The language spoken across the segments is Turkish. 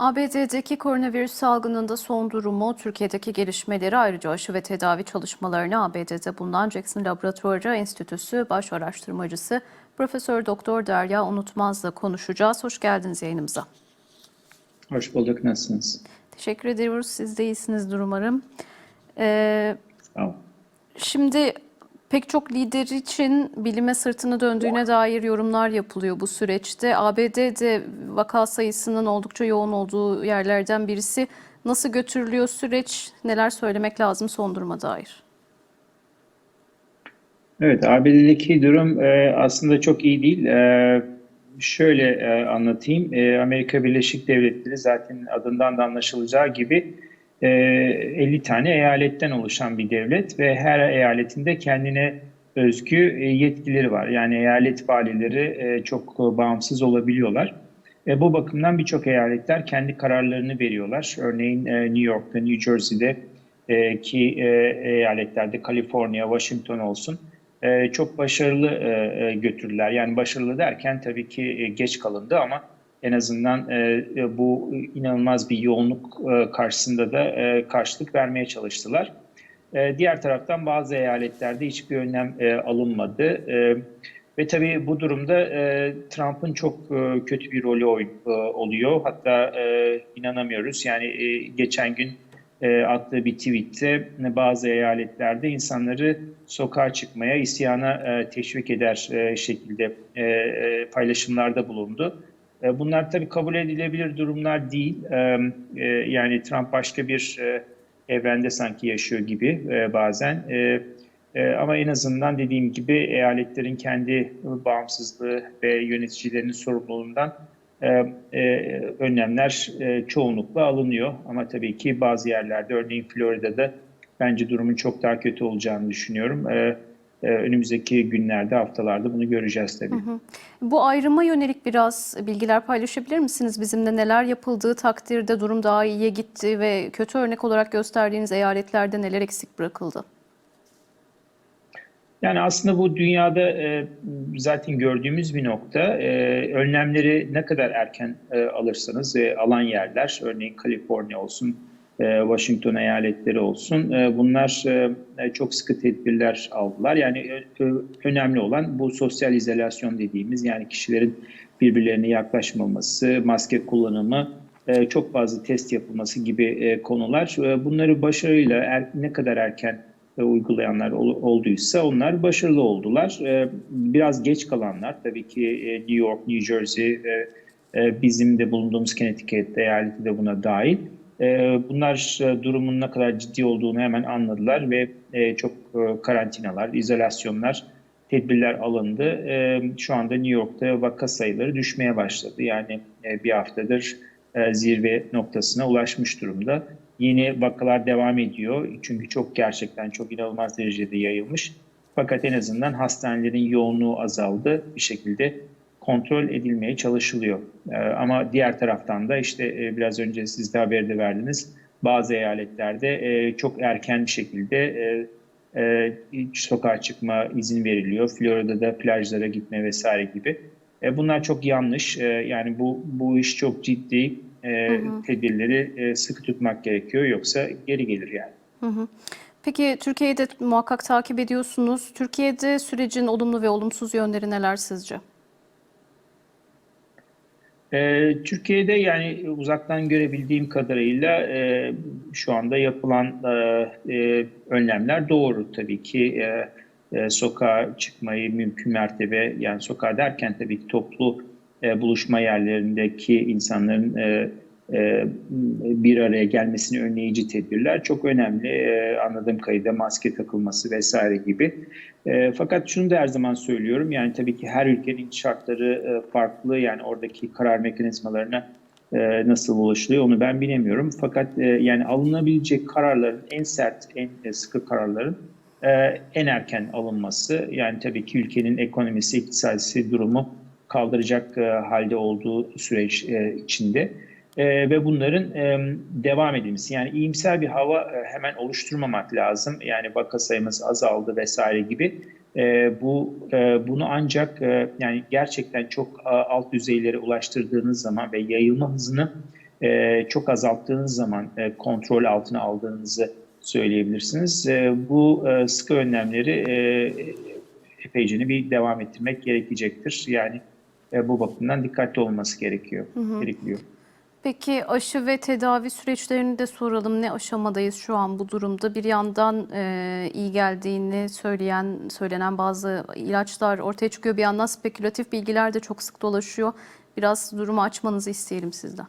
ABD'deki koronavirüs salgınında son durumu, Türkiye'deki gelişmeleri ayrıca aşı ve tedavi çalışmalarını ABD'de bulunan Jackson Laboratuvarı Enstitüsü baş araştırmacısı Profesör Doktor Derya Unutmaz'la konuşacağız. Hoş geldiniz yayınımıza. Hoş bulduk. Nasılsınız? Teşekkür ediyoruz. Siz de iyisinizdir umarım. Ee, Sağ olun. şimdi pek çok lider için bilime sırtını döndüğüne dair yorumlar yapılıyor bu süreçte. ABD'de vaka sayısının oldukça yoğun olduğu yerlerden birisi. Nasıl götürülüyor süreç? Neler söylemek lazım son duruma dair? Evet, ABD'deki durum e, aslında çok iyi değil. E, şöyle e, anlatayım. Amerika Birleşik Devletleri zaten adından da anlaşılacağı gibi 50 tane eyaletten oluşan bir devlet ve her eyaletinde kendine özgü e, yetkileri var. Yani eyalet valileri e, çok bağımsız olabiliyorlar. E, bu bakımdan birçok eyaletler kendi kararlarını veriyorlar. Örneğin e, New York'ta, New Jersey'de ki eyaletlerde Kaliforniya, Washington olsun çok başarılı götürdüler. Yani başarılı derken tabii ki geç kalındı ama en azından e, e, bu inanılmaz bir yoğunluk e, karşısında da e, karşılık vermeye çalıştılar. E, diğer taraftan bazı eyaletlerde hiçbir önlem e, alınmadı. E, ve tabii bu durumda e, Trump'ın çok e, kötü bir rolü oy- e, oluyor. Hatta e, inanamıyoruz. Yani e, geçen gün e, attığı bir tweette bazı eyaletlerde insanları sokağa çıkmaya, isyana e, teşvik eder e, şekilde e, e, paylaşımlarda bulundu. E, bunlar tabii kabul edilebilir durumlar değil. E, e, yani Trump başka bir evrende sanki yaşıyor gibi bazen. Ama en azından dediğim gibi eyaletlerin kendi bağımsızlığı ve yöneticilerinin sorumluluğundan önlemler çoğunlukla alınıyor. Ama tabii ki bazı yerlerde örneğin Florida'da bence durumun çok daha kötü olacağını düşünüyorum. E, önümüzdeki günlerde, haftalarda bunu göreceğiz tabii. Bu ayrıma yönelik biraz bilgiler paylaşabilir misiniz? Bizimle neler yapıldığı takdirde durum daha iyiye gitti ve kötü örnek olarak gösterdiğiniz eyaletlerde neler eksik bırakıldı? Yani aslında bu dünyada e, zaten gördüğümüz bir nokta. E, önlemleri ne kadar erken e, alırsanız e, alan yerler, örneğin Kaliforniya olsun, Washington eyaletleri olsun, e, bunlar e, çok sıkı tedbirler aldılar. Yani e, önemli olan bu sosyal izolasyon dediğimiz yani kişilerin birbirlerine yaklaşmaması, maske kullanımı, e, çok fazla test yapılması gibi e, konular. E, bunları başarıyla er- ne kadar erken e, uygulayanlar ol- olduysa onlar başarılı oldular. E, Biraz geç kalanlar tabii ki e, New York, New Jersey, e, e, bizim de bulunduğumuz Connecticut eyaleti de buna dahil. E, Bunlar e, durumun ne kadar ciddi olduğunu hemen anladılar ve e, çok e, karantinalar, izolasyonlar, tedbirler alındı. Şu anda New York'ta vaka sayıları düşmeye başladı. Yani bir haftadır zirve noktasına ulaşmış durumda. Yeni vakalar devam ediyor. Çünkü çok gerçekten çok inanılmaz derecede yayılmış. Fakat en azından hastanelerin yoğunluğu azaldı. Bir şekilde kontrol edilmeye çalışılıyor. Ee, ama diğer taraftan da işte e, biraz önce siz de haberde verdiniz. Bazı eyaletlerde e, çok erken bir şekilde e, e, sokağa çıkma izin veriliyor. Florida'da plajlara gitme vesaire gibi. E, bunlar çok yanlış. E, yani bu bu iş çok ciddi. E, tedbirleri e, sıkı tutmak gerekiyor yoksa geri gelir yani. Peki Türkiye'yi de muhakkak takip ediyorsunuz. Türkiye'de sürecin olumlu ve olumsuz yönleri neler sizce? E, Türkiye'de yani uzaktan görebildiğim kadarıyla e, şu anda yapılan e, e, önlemler doğru tabii ki. Sokağa çıkmayı mümkün mertebe yani sokağa derken tabii ki toplu buluşma yerlerindeki insanların bir araya gelmesini önleyici tedbirler çok önemli. E, anladığım kadarıyla maske takılması vesaire gibi. E, fakat şunu da her zaman söylüyorum yani tabii ki her ülkenin şartları e, farklı yani oradaki karar mekanizmalarına e, nasıl ulaşılıyor onu ben bilemiyorum. Fakat e, yani alınabilecek kararların en sert, en e, sıkı kararların e, en erken alınması yani tabii ki ülkenin ekonomisi, iktisadi durumu kaldıracak e, halde olduğu süreç e, içinde E, ve bunların e, devam edilmesi yani iyimser bir hava e, hemen oluşturmamak lazım yani vaka sayımız azaldı vesaire gibi E, bu e, bunu ancak e, yani gerçekten çok e, alt düzeylere ulaştırdığınız zaman ve yayılma hızını e, çok azalttığınız zaman e, kontrol altına aldığınızı söyleyebilirsiniz. E, bu e, sıkı önlemleri e, epeyce bir devam ettirmek gerekecektir. Yani e, bu bakımdan dikkatli olması gerekiyor, gerekiyor. Peki aşı ve tedavi süreçlerini de soralım. Ne aşamadayız şu an bu durumda? Bir yandan e, iyi geldiğini söyleyen söylenen bazı ilaçlar ortaya çıkıyor. Bir yandan spekülatif bilgiler de çok sık dolaşıyor. Biraz durumu açmanızı isteyelim sizden.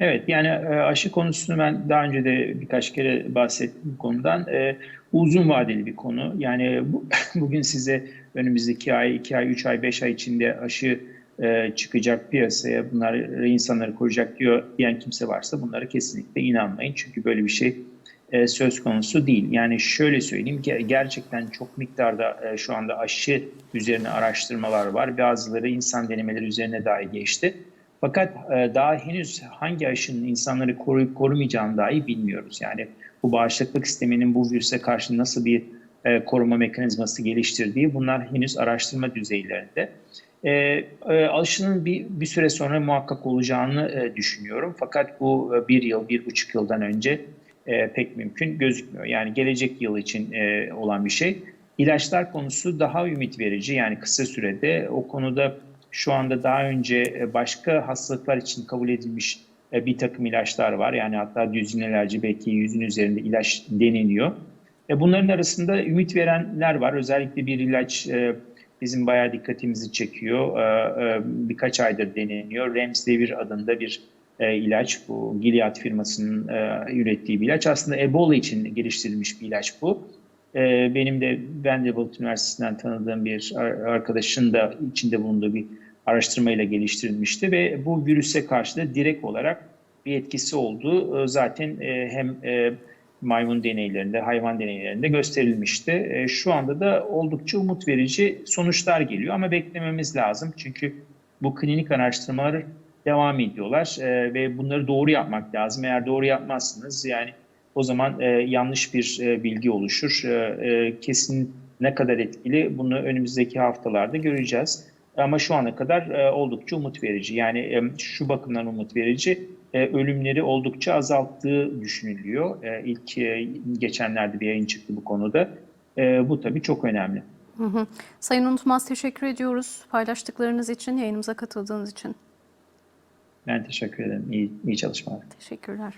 Evet yani e, aşı konusunu ben daha önce de birkaç kere bahsettim bu konudan. E, uzun vadeli bir konu. Yani bu, bugün size önümüzdeki ay, 2 ay, 3 ay, 5 ay içinde aşı e, çıkacak piyasaya, bunlar insanları koruyacak diyor diyen kimse varsa bunlara kesinlikle inanmayın. Çünkü böyle bir şey e, söz konusu değil. Yani şöyle söyleyeyim ki gerçekten çok miktarda e, şu anda aşı üzerine araştırmalar var. Bazıları insan denemeleri üzerine dahi geçti. Fakat e, daha henüz hangi aşının insanları koruyup korumayacağını dahi bilmiyoruz. Yani bu bağışıklık sisteminin bu virüse karşı nasıl bir e, koruma mekanizması geliştirdiği bunlar henüz araştırma düzeylerinde. E, e, aşının bir, bir süre sonra muhakkak olacağını e, düşünüyorum. Fakat bu e, bir yıl, bir buçuk yıldan önce e, pek mümkün gözükmüyor. Yani gelecek yıl için e, olan bir şey. İlaçlar konusu daha ümit verici. Yani kısa sürede o konuda şu anda daha önce başka hastalıklar için kabul edilmiş e, bir takım ilaçlar var. Yani hatta düzinelerce belki yüzün üzerinde ilaç deneniyor. E, Bunların arasında ümit verenler var. Özellikle bir ilaç e, bizim bayağı dikkatimizi çekiyor. E, Birkaç aydır deneniyor. Remdesivir adında bir ilaç bu. Gilead firmasının ürettiği bir ilaç. Aslında Ebola için geliştirilmiş bir ilaç bu. Benim de Vanderbilt Üniversitesi'nden tanıdığım bir arkadaşın da içinde bulunduğu bir araştırmayla geliştirilmişti ve bu virüse karşı da direkt olarak bir etkisi olduğu zaten hem maymun deneylerinde, hayvan deneylerinde gösterilmişti. Şu anda da oldukça umut verici sonuçlar geliyor ama beklememiz lazım. Çünkü bu klinik araştırmalar devam ediyorlar ve bunları doğru yapmak lazım. Eğer doğru yapmazsınız yani o zaman yanlış bir bilgi oluşur. Kesin ne kadar etkili bunu önümüzdeki haftalarda göreceğiz. Ama şu ana kadar e, oldukça umut verici. Yani e, şu bakımdan umut verici, e, ölümleri oldukça azalttığı düşünülüyor. E, ilk e, geçenlerde bir yayın çıktı bu konuda. E, bu tabii çok önemli. Hı hı. Sayın Unutmaz teşekkür ediyoruz paylaştıklarınız için, yayınımıza katıldığınız için. Ben teşekkür ederim. İyi, iyi çalışmalar. Teşekkürler.